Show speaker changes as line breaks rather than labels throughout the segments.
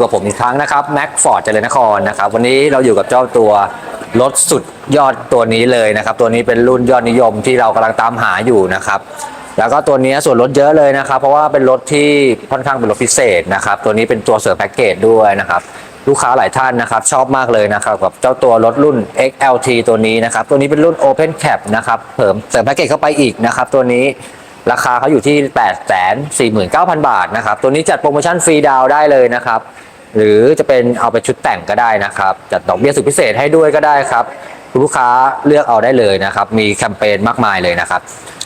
อยู่กับผมอีกครั้งนะครับแม็กฟอร์ดเจริญนครนะครับวันนี้เราอยู่กับเจ้าตัวรถสุดยอดตัวนี้เลยนะครับ ตัวนี้เป็นรุ่นยอดนิยมที่เรากำลังตามหาอยู่นะครับ แล้วก็ตัวนี้ส่วนลดเยอะเลยนะครับ เพราะว่าเป็นรถที่ค่อนข้างเป็นรถพิเศษนะครับ ตัวนี้เป็นตัวเสริมแพ็กเกจด้วยนะครับลูกค้าหลายท่านนะครับชอบมากเลยนะครับกับเจ้าตัวรถรุ่น XLT ตัวนี้นะครับ ตัวนี้เป็นรุ่น Open Cap นะครับเพิ่มเสริมแพ็กเกจเข้าไปอีกนะครับ ตัวนี้ราคาเขาอยู่ที่ 8 4 9 0 0 0 บาทนะครับ ตัวนี้จัดโปรโมชั่นฟรีดาวได้เลยนะครับ หรือจะเป็นเอาไปชุดแต่งก็ได้นะครับ จัดดอกเบี้ยสุดพิเศษให้ด้วยก็ได้ครับคุณลูกค้าเลือกเอาได้เลยนะครับ มีแคมเปญมากมายเลยนะครับ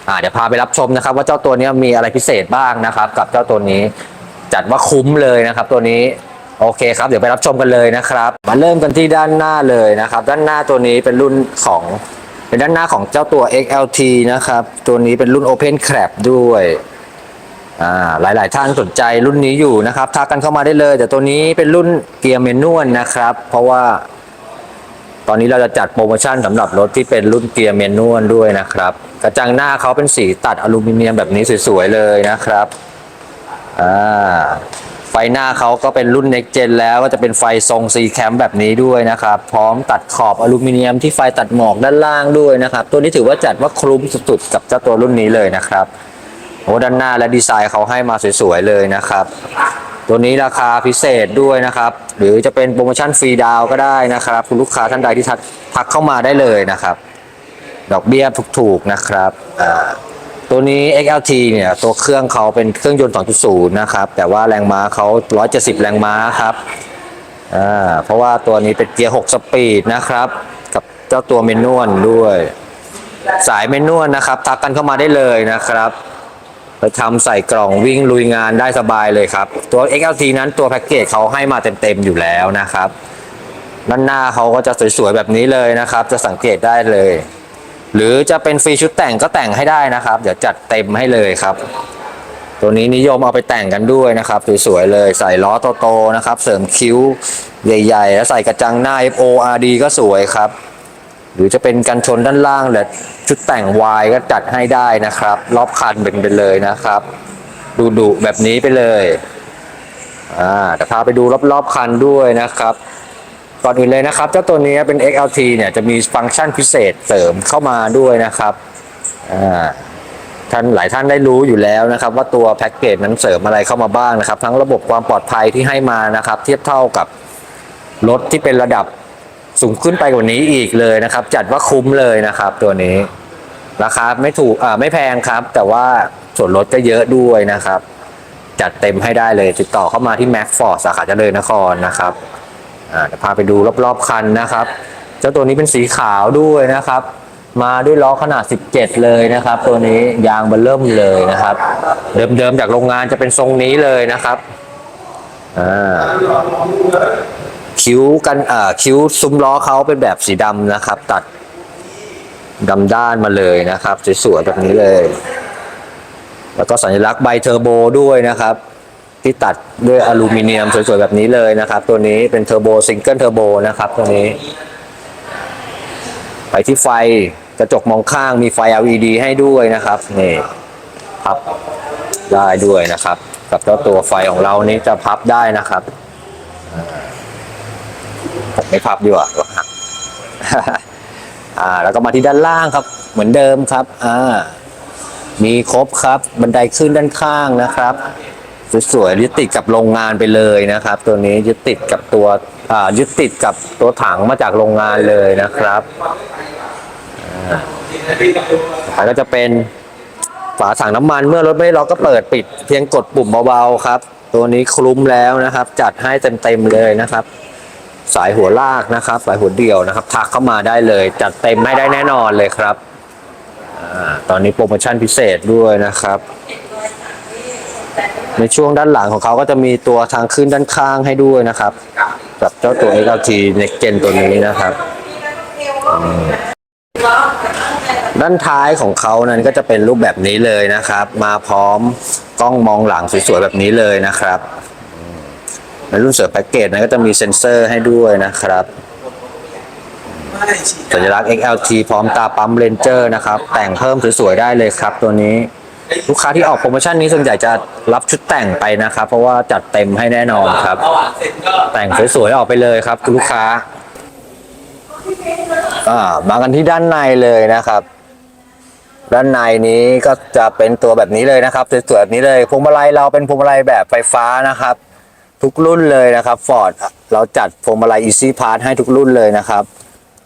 อ่าเดี๋ยวพาไปรับชมนะครับ ว่าเจ้าตัวนี้มีอะไรพิเศษบ้างนะครับ กับเจ้าตัวนี้ จัดว่าคุ้มเลยนะครับ ตัวนี้โอเคครับเดี๋ยวไปรับชมกันเลยนะครับ มาเริ่มกันที่ด้านหน้าเลยนะครับ ด้านหน้าตัวนี้เป็นรุ่นของเป็นด้านหน้าของเจ้าตัว XLT นะครับ ตัวนี้เป็นรุ่น Open Crab ด้วย อ่าหลาย ๆ ท่านสนใจรุ่นนี้อยู่นะครับทักกันเข้ามาได้เลย แต่ตัวนี้เป็นรุ่นเกียร์เมนวลนะครับ เพราะว่า ตอนนี้เราจะจัดโปรโมชั่นสำหรับรถที่เป็นรุ่นเกียร์เมนวลด้วยนะครับ กระจังหน้าเขาเป็นสีตัดอลูมิเนียมแบบนี้สวย ๆ เลยนะครับอ่าไฟหน้าเขาก็เป็นรุ่น Next Gen แล้วก็จะเป็นไฟทรง C Cam แบบนี้ด้วยนะครับ พร้อมตัดขอบอลูมิเนียมที่ไฟตัดหมอกด้านล่างด้วยนะครับ ตัวนี้ถือว่าจัดว่าคลุ้มสุดๆกับเจ้าตัวรุ่นนี้เลยนะครับ โอ้ด้านหน้าและดีไซน์เขาให้มาสวยๆเลยนะครับ ตัวนี้ราคาพิเศษด้วยนะครับ หรือจะเป็นโปรโมชั่นฟรีดาวก็ได้นะครับ คุณลูกค้าท่านใดที่ทักทักเข้ามาได้เลยนะครับ ดอกเบี้ยถูกๆนะครับตัวนี้ XLT เนี่ยตัวเครื่องเขาเป็นเครื่องยนต์ 2.0 นะครับ แต่ว่าแรงม้าเขา 170 แรงม้าครับอ่าเพราะว่าตัวนี้เป็นเกียร์ 6 สปีดนะครับ กับเจ้าตัวเมนนวลด้วย สายเมนนวลนะครับ ทักกันเข้ามาได้เลยนะครับ ไปทำใส่กล่องวิ่งลุยงานได้สบายเลยครับ ตัว XLT นั้นตัวแพ็กเกจเขาให้มาเต็มๆอยู่แล้วนะครับ ด้านหน้าเขาก็จะสวยๆแบบนี้เลยนะครับ จะสังเกตได้เลย หรือจะเป็นฟรีชุดแต่งก็แต่งให้ได้นะครับ เดี๋ยวจัดเต็มให้เลยครับ ตัวนี้นิยมเอาไปแต่งกันด้วยนะครับสวยๆเลยใส่ล้อโตๆนะครับ เสริมคิ้วใหญ่ ๆ แล้วใส่กระจังหน้า FORD ก็สวยครับ หรือจะเป็นกันชนด้านล่างหรือชุดแต่ง Y ก็จัดให้ได้นะครับ รอบคันเป็นไปเลยนะครับ ดูดุแบบนี้ไปเลยอ่าแต่พาไปดูรอบๆคันด้วยนะครับก่อนอื่นเลยนะครับเจ้าตัวนี้เป็น XLT เนี่ยจะมีฟังก์ชันพิเศษเสริมเข้ามาด้วยนะครับอ่าท่านหลายท่านได้รู้อยู่แล้วนะครับ ว่าตัวแพ็กเกจนั้นเสริมอะไรเข้ามาบ้างนะครับ ทั้งระบบความปลอดภัยที่ให้มานะครับ เทียบเท่ากับรถที่เป็นระดับ สูงขึ้นไปกว่านี้อีกเลยนะครับ จัดว่าคุ้มเลยนะครับ ตัวนี้ราคาไม่ถูกอ่าไม่แพงครับ แต่ว่าส่วนลดก็เยอะด้วยนะครับ จัดเต็มให้ได้เลยติดต่อเข้ามาที่ Mac Ford สาขาเจริญนครนะครับอ่าเดี๋ยวพาไปดูรอบๆคันนะครับ เจ้าตัวนี้เป็นสีขาวด้วยนะครับ มาด้วยล้อขนาด 17 เลยนะครับ ตัวนี้ยางเบนเริ่มเลยนะครับ เดิมๆจากโรงงานจะเป็นทรงนี้เลยนะครับอ่า คิ้วกันอ่าคิ้วซุ้มล้อเขาเป็นแบบสีดำนะครับ ตัดดำด้านมาเลยนะครับสวยๆแบบนี้เลย แล้วก็สัญลักษณ์ใบเทอร์โบด้วยนะครับ ที่ตัดด้วยอลูมิเนียมสวยๆแบบนี้เลยนะครับ ตัวนี้เป็นเทอร์โบซิงเกิลเทอร์โบนะครับตัวนี้ ไปที่ไฟกระจกมองข้างมีไฟ LED ให้ด้วยนะครับนี่พับได้ด้วยนะครับ กับเจ้าตัวไฟของเรานี้จะพับได้นะครับ ไม่พับดีกว่าอ่า แล้วก็มาที่ด้านล่างครับ เหมือนเดิมครับ อ่า มีครบครับ บันไดขึ้นด้านข้างนะครับสวยๆยึดติดกับโรงงานไปเลยนะครับ ตัวนี้ยึดติดกับตัวอ่ายึดติดกับตัวถังมาจากโรงงานเลยนะครับอ่าต่อไปก็จะเป็นฝาถังน้ำมันเมื่อรถไม่ล็อกก็เปิดปิด เพียงกดปุ่มเบาๆครับ ตัวนี้คลุ้มแล้วนะครับ จัดให้เต็มๆเลยนะครับ สายหัวลากนะครับ สายหัวเดี่ยวนะครับ ทักเข้ามาได้เลย จัดเต็มให้ได้แน่นอนเลยครับตอนนี้โปรโมชั่นพิเศษด้วยนะครับ ในช่วงด้านหลังของเขาก็จะมีตัวทางขึ้นด้านข้างให้ด้วยนะครับ กับเจ้าตัว XLT Next Gen ตัวนี้นะครับด้านท้ายของเขานั้นก็จะเป็นรูปแบบนี้เลยนะครับ มาพร้อมกล้องมองหลังสวยๆแบบนี้เลยนะครับ ในรุ่นเสือแพ็กเกจนั้นก็จะมีเซ็นเซอร์ให้ด้วยนะครับ สัญลักษณ์ XLT พร้อมตาปั๊มเลนเจอร์นะครับ แต่งเพิ่มสวยๆได้เลยครับตัวนี้ลูกค้าที่ออกโปรโมชั่นนี้ส่วนใหญ่จะรับชุดแต่งไปนะครับ เพราะว่าจัดเต็มให้แน่นอนครับ แต่งสวยๆออกไปเลยครับคุณลูกค้าอ่ามากันที่ด้านในเลยนะครับ ด้านในนี้ก็จะเป็นตัวแบบนี้เลยนะครับสวยๆแบบนี้เลยพวงมาลัยเราเป็นพวงมาลัยแบบไฟฟ้านะครับ ทุกรุ่นเลยนะครับฟอร์ดเราจัดพวงมาลัย Easy Pass ให้ทุกรุ่นเลยนะครับ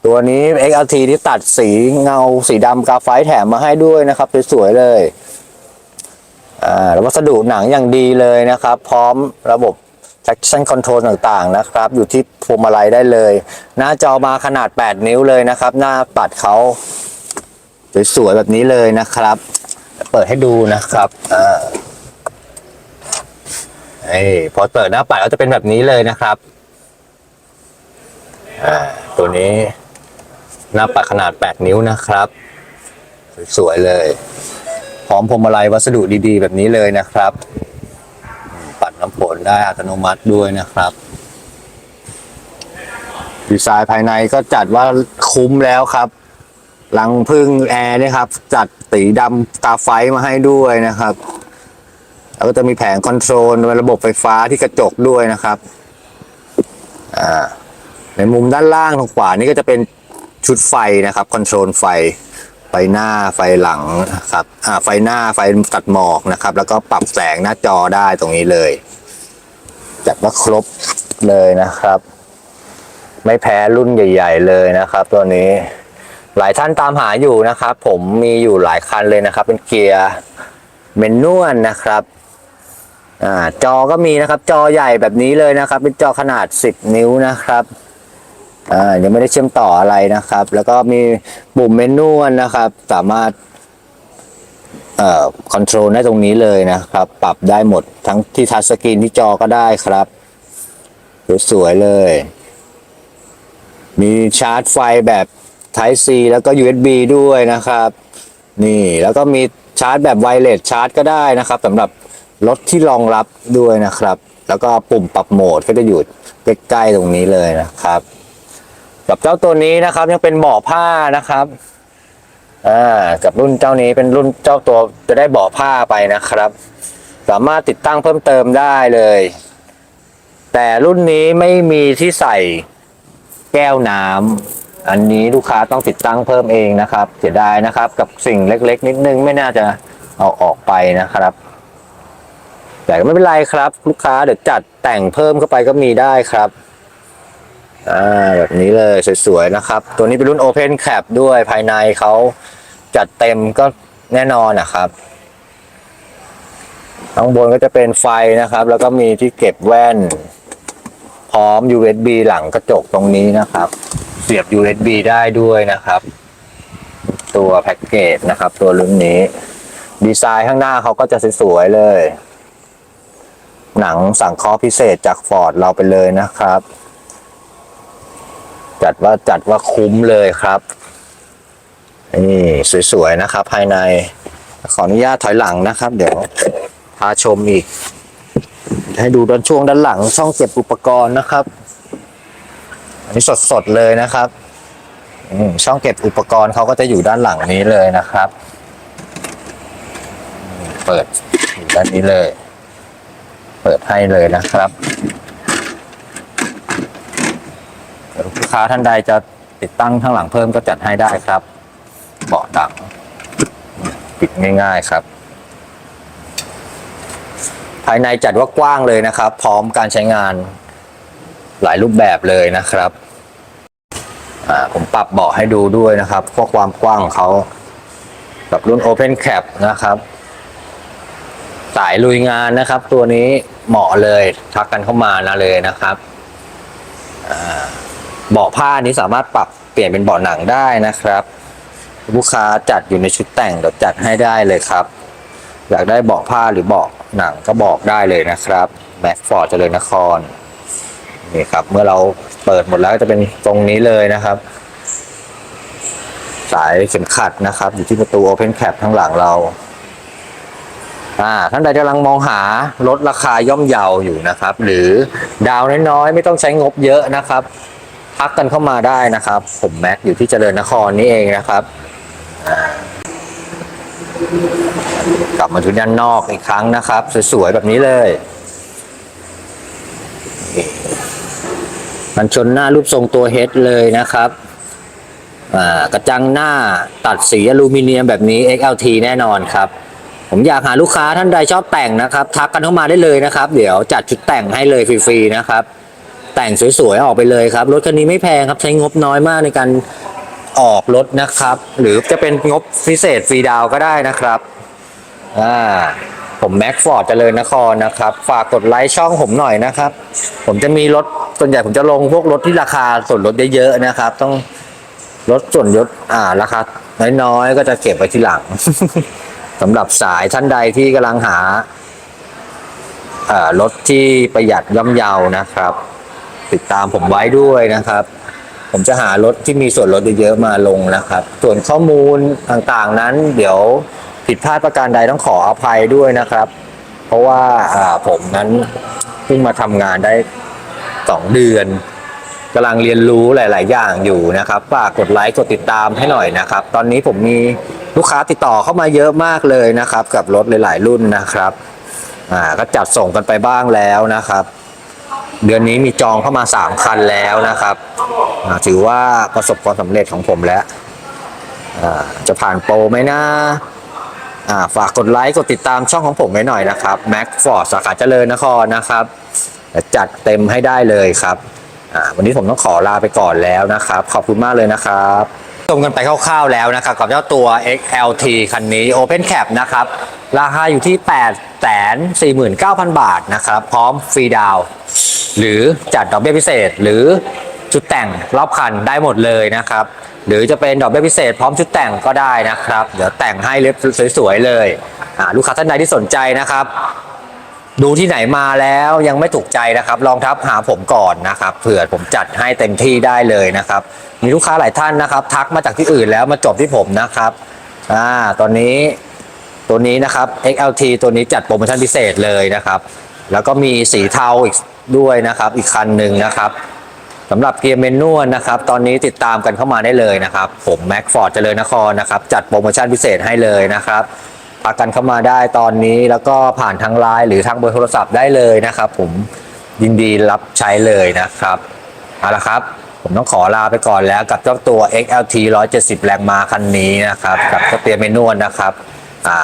ตัวนี้ XLT ที่ตัดสีเงาสีดำกาไฟแถมมาให้ด้วยนะครับสวยๆเลยอ่าววัสดุหนังอย่างดีเลยนะครับ พร้อมระบบ traction control ต่างๆนะครับ อยู่ที่พวงมาลัยได้เลย หน้าจอมาขนาด 8 นิ้วเลยนะครับ หน้าปัดเขาสวยๆแบบนี้เลยนะครับ เปิดให้ดูนะครับอ่า เอ้พอเปิดหน้าปัดก็จะเป็นแบบนี้เลยนะครับ อ่า ตัวนี้ หน้าปัดขนาด 8 นิ้วนะครับ สวยๆเลย พร้อมพวงมาลัยวัสดุดีๆ แบบนี้เลยนะครับ ปัดน้ำฝนได้อัตโนมัติด้วยนะครับดีไซน์ภายในก็จัดว่าคุ้มแล้วครับหลังพึ่งแอร์เนี่ยครับ จัดสีดำตาไฟมาให้ด้วยนะครับ แล้วก็จะมีแผงคอนโทรลระบบไฟฟ้าที่กระจกด้วยนะครับในมุมด้านล่างทางขวานี่ก็จะเป็นชุดไฟนะครับคอนโทรลไฟไฟหน้าไฟหลังนะครับไฟหน้าไฟตัดหมอกนะครับ แล้วก็ปรับแสงหน้าจอได้ตรงนี้เลยจัดว่าครบเลยนะครับ ไม่แพ้รุ่นใหญ่ ๆ เลยนะครับ ตัวนี้ หลายท่านตามหาอยู่นะครับ ผมมีอยู่หลายคันเลยนะครับ เป็นเกียร์เมนนวลนะครับ อ่าจอก็มีนะครับ จอใหญ่แบบนี้เลยนะครับ เป็นจอขนาด 10 นิ้วนะครับอ่ายังไม่ได้เชื่อมต่ออะไรนะครับ แล้วก็มีปุ่มเมนูนะครับ สามารถเอ่อคอนโทรลได้ตรงนี้เลยนะครับ ปรับได้หมดทั้งที่ทัชสกรีนที่จอก็ได้ครับสวยๆเลย มีชาร์จไฟแบบ Type C แล้วก็ USB ด้วยนะครับ นี่แล้วก็มีชาร์จแบบไวเลสชาร์จก็ได้นะครับสำหรับ รถที่รองรับด้วยนะครับ แล้วก็ปุ่มปรับโหมดก็จะอยู่ใกล้ๆตรงนี้เลยนะครับกับเจ้าตัวนี้นะครับยังเป็นเบาะผ้านะครับอ่ากับรุ่นเจ้านี้เป็นรุ่นเจ้าตัวจะได้เบาะผ้าไปนะครับ สามารถติดตั้งเพิ่มเติมได้เลย แต่รุ่นนี้ไม่มีที่ใส่แก้วน้ำอันนี้ลูกค้าต้องติดตั้งเพิ่มเองนะครับ เสียดายนะครับ กับสิ่งเล็กๆ นิดนึงไม่น่าจะเอาออกไปนะครับ แต่ไม่เป็นไรครับ ลูกค้าเดี๋ยวจัดแต่งเพิ่มเข้าไปก็มีได้ครับอ่าแบบนี้เลยสวยๆนะครับ ตัวนี้เป็นรุ่น Open Cap ด้วยภายในเขาจัดเต็มก็แน่นอนนะครับข้างบนก็จะเป็นไฟนะครับ แล้วก็มีที่เก็บแว่น พร้อม USB หลังกระจกตรงนี้นะครับ เสียบ USB ได้ด้วยนะครับ ตัวแพ็กเกจนะครับ ตัวรุ่นนี้ ดีไซน์ข้างหน้าเขาก็จะสวยๆเลย หนังสังเคราะห์พิเศษจากฟอร์ดเราไปเลยนะครับ จัดว่าจัดว่าคุ้มเลยครับนี่สวยๆนะครับ ภายในขออนุญาตถอยหลังนะครับ เดี๋ยวพาชมอีก ให้ดูด้านช่วงด้านหลังช่องเก็บอุปกรณ์นะครับ อันนี้สดๆเลยนะครับช่องเก็บอุปกรณ์เขาก็จะอยู่ด้านหลังนี้เลยนะครับ เปิดอยู่ด้านนี้เลย ปิดให้เลยนะครับลูกค้าท่านใดจะติดตั้งข้างหลังเพิ่มก็จัดให้ได้ครับ เบาะดังปิดง่ายๆครับ ภายในจัดว่ากว้างเลยนะครับ พร้อมการใช้งานหลายรูปแบบเลยนะครับผมปรับเบาะให้ดูด้วยนะครับเพราะความกว้างของเขาแบบรุ่น Open Cap นะครับ สายลุยงานนะครับ ตัวนี้เหมาะเลยทักกันเข้ามานะเลยนะครับเบาะผ้านี้สามารถปรับเปลี่ยนเป็นเบาะหนังได้นะครับ ลูกค้าจัดอยู่ในชุดแต่งเดี๋ยวจัดให้ได้เลยครับ อยากได้เบาะผ้าหรือเบาะหนังก็บอกได้เลยนะครับแม็กฟอร์ดเจริญนครนี่ครับ เมื่อเราเปิดหมดแล้วจะเป็นตรงนี้เลยนะครับ สายเข็มขัดนะครับ อยู่ที่ประตู Open Cap ข้างหลังเรา อ่าท่านใดกำลังมองหาลดราคาย่อมเยาอยู่นะครับ หรือดาวน้อยๆ ไม่ต้องใช้งบเยอะนะครับทักกันเข้ามาได้นะครับ ผมแม็กอยู่ที่เจริญนครนี่เองนะครับ กลับมาดูด้านนอกอีกครั้งนะครับ สวยๆแบบนี้เลยมันชนหน้ารูปทรงตัวเฮดเลยนะครับกระจังหน้าตัดสีอลูมิเนียมแบบนี้ XLT แน่นอนครับ ผมอยากหาลูกค้าท่านใดชอบแต่งนะครับ ทักกันเข้ามาได้เลยนะครับ เดี๋ยวจัดชุดแต่งให้เลยฟรีๆนะครับ แต่งสวยๆออกไปเลยครับรถคันนี้ไม่แพงครับใช้งบน้อยมากในการออกรถนะครับ หรือจะเป็นงบพิเศษฟรีดาวก็ได้นะครับอ่าผมแม็กฟอร์ดเจริญนครนะครับ ฝากกดไลค์ช่องผมหน่อยนะครับ ผมจะมีรถส่วนใหญ่ผมจะลงพวกรถที่ราคาส่วนลดเยอะๆนะครับ ต้องลดส่วนลดอ่าราคาน้อยๆก็จะเก็บไว้ทีหลัง สำหรับสายท่านใดที่กำลังหารถที่ประหยัดย่อมเยานะครับ ติดตามผมไว้ด้วยนะครับ ผมจะหารถที่มีส่วนลดเยอะๆมาลงนะครับ ส่วนข้อมูลต่างๆนั้น เดี๋ยวผิดพลาดประการใดต้องขออภัยด้วยนะครับ เพราะว่าอ่าผมนั้นเพิ่งมาทำงานได้สองเดือน กำลังเรียนรู้หลาย ๆ อย่างอยู่นะครับฝากกดไลค์กดติดตามให้หน่อยนะครับ ตอนนี้ผมมีลูกค้าติดต่อเข้ามาเยอะมากเลยนะครับ กับรถหลาย ๆ รุ่นนะครับอ่าก็จัดส่งกันไปบ้างแล้วนะครับ เดือนนี้มีจองเข้ามา 3 คันแล้วนะครับอ่าถือว่าประสบความสำเร็จของผมแล้วอ่าจะผ่านโปรไหมนะอ่าฝากกดไลค์กดติดตามช่องของผมไว้หน่อยนะครับ Mac Ford สาขาเจริญนครนะครับจัดเต็มให้ได้เลยครับ วันนี้ผมต้องขอลาไปก่อนแล้วนะครับ ขอบคุณมากเลยนะครับชมกันไปคร่าวๆแล้วนะครับ กับเจ้าตัว XLT คันนี้ Open Cap นะครับ ราคาอยู่ที่ 8 4 9 0 0 0 บาทนะครับ พร้อมฟรีดาวหรือจัดดอกเบี้ยพิเศษ หรือชุดแต่งรอบคันได้หมดเลยนะครับ หรือจะเป็นดอกเบี้ยพิเศษ พร้อมชุดแต่งก็ได้นะครับ เดี๋ยวแต่งให้เล็บสวยๆเลยลูกค้าท่านใดที่สนใจนะครับ ดูที่ไหนมาแล้วยังไม่ถูกใจนะครับลองทับหาผมก่อนนะครับเผื่อผมจัดให้เต็มที่ได้เลยนะครับ มีลูกค้าหลายท่านนะครับ ทักมาจากที่อื่นแล้วมาจบที่ผมนะครับอ่าตอนนี้ตัวนี้นะครับ XLT ตัวนี้จัดโปรโมชั่นพิเศษเลยนะครับ แล้วก็มีสีเทาอีกด้วยนะครับ อีกคันหนึ่งนะครับสำหรับเกียร์เมนนวลนะครับ ตอนนี้ติดตามกันเข้ามาได้เลยนะครับ ผมแม็กฟอร์ดเจริญนครนะครับ จัดโปรโมชั่นพิเศษให้เลยนะครับ พักกันเข้ามาได้ตอนนี้แล้วก็ผ่านทางไลน์หรือทางเบอร์โทรศัพท์ได้เลยนะครับผมยินดีรับใช้เลยนะครับเอาละครับ ผมต้องขอลาไปก่อนแล้วกับเจ้าตัว XLT 170 แรงม้าคันนี้นะครับ กับเจ้าเตียเมนวลนะครับ อ่า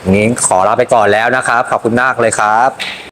อย่างนี้ขอลาไปก่อนแล้วนะครับ ขอบคุณมากเลยครับ